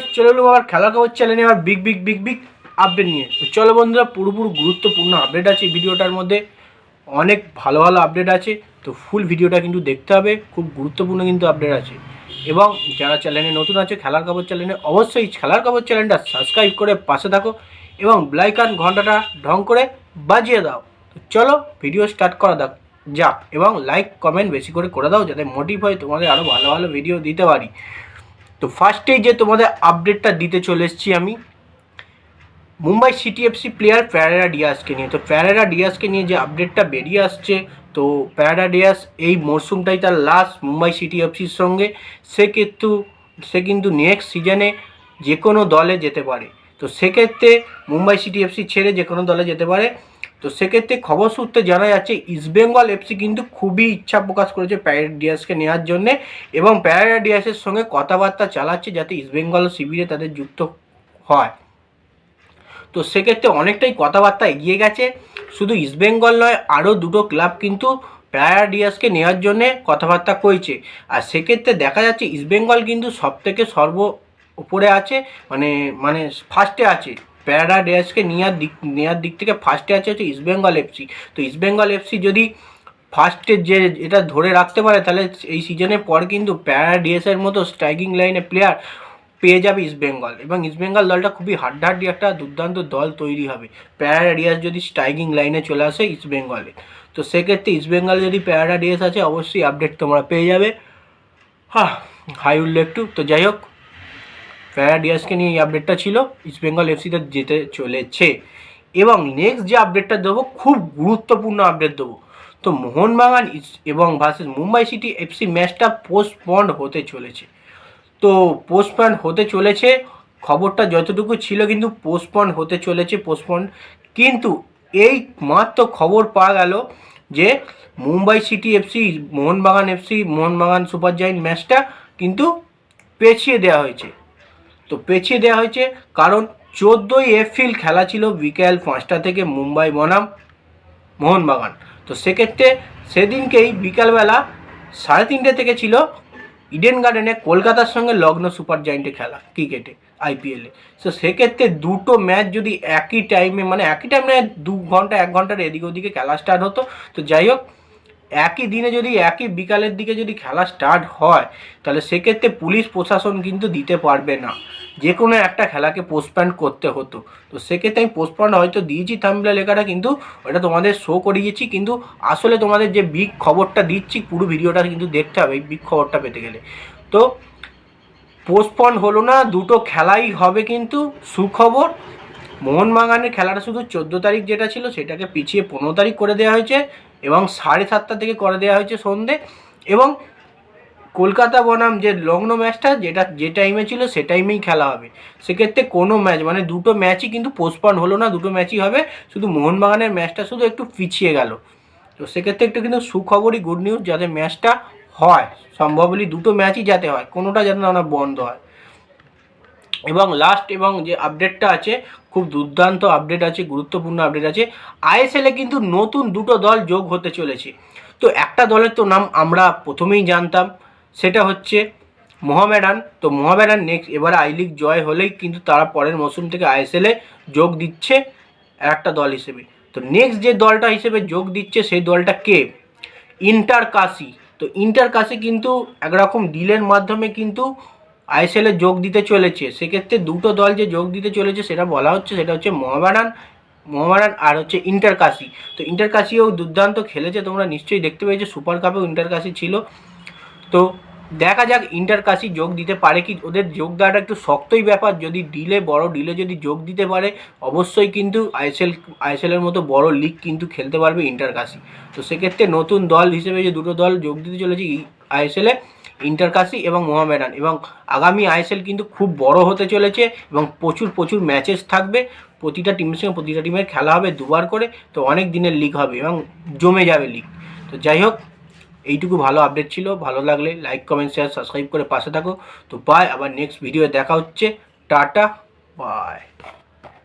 Guys চলে এলাম আবার খেলার খবর চ্যানেলে আবার big big big big update নিয়ে। তো চলো বন্ধুরা পুরোপুরি গুরুত্বপূর্ণ আপডেট আছে। ভিডিওটার মধ্যে অনেক ভালো ভালো আপডেট আছে। তো ফুল ভিডিওটা কিন্তু দেখতে হবে। খুব গুরুত্বপূর্ণ কিন্তু আপডেট আছে। এবং যারা চ্যানেলে নতুন আছে, খেলার খবর চ্যানেলে অবশ্যই খেলার খবর চ্যানেলটা সাবস্ক্রাইব করে পাশে থাকো এবং ব্লাইকান ঘন্টাটা ঢং করে বাজিয়ে দাও। তো চলো ভিডিও স্টার্ট করা দাও যাক এবং লাইক কমেন্ট বেশি করে করে দাও, যাতে মোটিভ হয় তোমাদের আরও ভালো ভালো ভিডিও দিতে পারি। তো ফার্স্টেই যে তোমাদের আপডেটটা দিতে চলে এসেছি আমি, Mumbai city FC player Pereira ডিয়াসকে নিয়ে। তো প্যারেরা ডিয়াসকে নিয়ে যে আপডেটটা বেরিয়ে আসছে, তো প্যারেরা ডিয়াস এই মরশুমটাই তার লাস্ট মুম্বাই সিটি এফসির সঙ্গে। সে কিন্তু সে কিন্তু নেক্সট সিজনে যে কোনো দলে যেতে পারে। তো সেক্ষেত্রে মুম্বাই সিটি এফসি ছেড়ে যে কোনো দলে যেতে পারে। তো সেক্ষেত্রে খবর সূত্রে জানা যাচ্ছে ইস্টবেঙ্গল এফসি কিন্তু খুবই ইচ্ছা প্রকাশ করেছে প্যারেড ডিয়াসকে নেওয়ার জন্যে এবং প্যারেড ডিয়াসের সঙ্গে কথাবার্তা চালাচ্ছে যাতে ইস্টবেঙ্গল শিবিরে তাদের যুক্ত হয়। তো সেক্ষেত্রে অনেকটাই কথাবার্তা এগিয়ে গেছে। শুধু ইস্টবেঙ্গল নয়, আরও দুটো ক্লাব কিন্তু প্যারা ডিয়াসকে নেওয়ার জন্যে কথাবার্তা কইছে। আর সেক্ষেত্রে দেখা যাচ্ছে ইস্টবেঙ্গল কিন্তু সব থেকে সর্ব উপরে আছে মানে মানে ফার্স্টে আছে। প্যারা ডিয়াসকে নেওয়ার দিক নেওয়ার দিক থেকে ফার্স্টে আছে হচ্ছে ইস্টবেঙ্গল এফসি তো ইস্টবেঙ্গল এফসি যদি ফার্স্টে যে এটা ধরে রাখতে পারে, তাহলে এই সিজনের পর কিন্তু প্যারা ডিএসের মতো স্ট্রাইকিং লাইনে প্লেয়ার পেয়ে যাবে ইস্টবেঙ্গল এবং ইস্টবেঙ্গল দলটা খুবই হাড্ডাহাড্ডি একটা দুর্দান্ত দল তৈরি হবে। প্যারা ডিয়াস যদি স্ট্রাইকিং লাইনে চলে আসে ইস্টবেঙ্গলে তো সেক্ষেত্রে ইস্টবেঙ্গল যদি প্যারা ডিএস আছে, অবশ্যই আপডেট তোমরা পেয়ে যাবে। হ্যাঁ হাই উঠল একটু তো যাই হোক প্যারা ডিয়াসকে নিয়ে এই আপডেটটা ছিল। ইস্টবেঙ্গল এফসিতে যেতে চলেছে। এবং নেক্সট যে আপডেটটা দেবো, খুব গুরুত্বপূর্ণ আপডেট দেবো। তো মোহনবাগান এবং ভার্সেস মুম্বাই সিটি এফসি ম্যাচটা পোস্টপন্ড হতে চলেছে। তো পোস্টপন্ড হতে চলেছে। খবরটা যতটুকু ছিল কিন্তু পোস্টপন্ড হতে চলেছে পোস্টপন্ড কিন্তু এই মাত্র খবর পাওয়া গেল যে Mumbai city FC Mohun Bagan FC Mohun Bagan super giant ম্যাচটা কিন্তু পেছিয়ে দেওয়া হয়েছে। তো পেছিয়ে দেওয়া হয়েছে কারণ চোদ্দোই এপ্রিল খেলা ছিল বিকেল পাঁচটা থেকে মুম্বাই বনাম মোহনবাগান। তো সেক্ষেত্রে সেদিনকেই বিকালবেলা সাড়ে তিনটে থেকে ছিল ইডেন গার্ডেনে কলকাতার সঙ্গে লগ্ন সুপার জায়েন্টে খেলা ক্রিকেটে, আইপিএলে। তো সেক্ষেত্রে দুটো ম্যাচ যদি একই টাইমে মানে একই টাইমে দু ঘণ্টা, এক ঘণ্টার এদিক ওদিকে খেলা স্টার্ট হতো। তো যাই হোক একই দিনে যদি একই বিকালের দিকে যদি খেলা স্টার্ট হয়, তাহলে সেক্ষেত্রে পুলিশ প্রশাসন কিন্তু দিতে পারবে না। যে কোনো একটা খেলাকে পোস্টপ্যান্ড করতে হতো। তো সেক্ষেত্রে আমি পোস্টপন্ড হয়তো দিয়েছি থামলে লেখাটা কিন্তু ওটা তোমাদের শো করিয়েছি, কিন্তু আসলে তোমাদের যে বিগ খবরটা দিচ্ছি, পুরো ভিডিওটা কিন্তু দেখতে হবে, এই বিগ খবরটা পেতে গেলে। তো পোস্টপন্ড হলো না, দুটো খেলাই হবে কিন্তু সুখবর। মোহনবাগানের খেলাটা শুধু চোদ্দ তারিখ যেটা ছিল, সেটাকে পিছিয়ে পনেরো তারিখ করে দেওয়া হয়েছে। এবং সাড়ে সাতটা থেকে করে দেওয়া হয়েছে সন্ধে। এবং কলকাতা বনাম যে লগ্ন ম্যাচটা, যেটা, যে টাইমে ছিল সে টাইমেই খেলা হবে। সেক্ষেত্রে কোনো ম্যাচ মানে দুটো ম্যাচই কিন্তু পোস্টপন্ড হলো না, দুটো ম্যাচই হবে। শুধু মোহনবাগানের ম্যাচটা শুধু একটু পিছিয়ে গেল। তো সেক্ষেত্রে একটু কিন্তু সুখবরই গুড নিউজ যাতে ম্যাচটা হয়। সম্ভব হলে দুটো ম্যাচই যাতে হয়, কোনোটা যাতে না বন্ধ হয়। এবং লাস্ট এবং যে আপডেটটা আছে, খুব দুর্দান্ত আপডেট আছে, গুরুত্বপূর্ণ আপডেট আছে। আইএসএলে কিন্তু নতুন দুটো দল যোগ হতে চলেছে। তো একটা দলের তো নাম আমরা প্রথমেই জানতাম, সেটা হচ্ছে মোহামেডান। তো মোহামেডান নেক্সট এবারে আই লিগ জয় হলেই কিন্তু তারা পরের মৌসুম থেকে আইএসএলে যোগ দিচ্ছে একটা দল হিসেবে। তো নেক্সট যে দলটা হিসেবে যোগ দিচ্ছে, সেই দলটা কে? ইন্টার কাশি তো ইন্টার কাশি কিন্তু একরকম ডিলের মাধ্যমে কিন্তু আইএসএলে যোগ দিতে চলেছে, সেক্ষেত্রে দুটো দল যে যোগ দিতে চলেছে সেটা বলা হচ্ছে, সেটা হচ্ছে মোহামেডান মোহামেডান আর হচ্ছে ইন্টার কাশি। তো ইন্টার কাশিও দুর্দান্ত খেলেছে, তোমরা নিশ্চয়ই দেখতে পেয়েছ, সুপার কাপেও ইন্টার কাশি ছিল। তো দেখা যাক ইন্টার কাশি যোগ দিতে পারে কি, ওদের যোগ দেওয়াটা একটু শক্তই ব্যাপার, যদি ডিলে, বড় ডিলে যদি যোগ দিতে পারে, অবশ্যই কিন্তু আইএসএল আইএসএলের মতো বড় লিগ কিন্তু খেলতে পারবে ইন্টার কাশি। তো সেক্ষেত্রে নতুন দল হিসেবে যে দুটো দল যোগ দিতে চলেছে আইএসএলে ইন্টার কাশি এবং মোহামেডান। এবং আগামী আইএসএল কিন্তু খুব বড় হতে চলেছে এবং প্রচুর প্রচুর ম্যাচেস থাকবে। প্রতিটা টিমের সঙ্গে প্রতিটা টিমের খেলা হবে দুবার করে, তো অনেক দিনের লিগ হবে এবং জমে যাবে লিগ তো যাই হোক, এইটুকু ভালো আপডেট ছিল। ভালো লাগলে লাইক কমেন্ট শেয়ার সাবস্ক্রাইব করে পাশে থাকো। তো বাই আবার নেক্সট ভিডিও দেখা হচ্ছে। Tata bye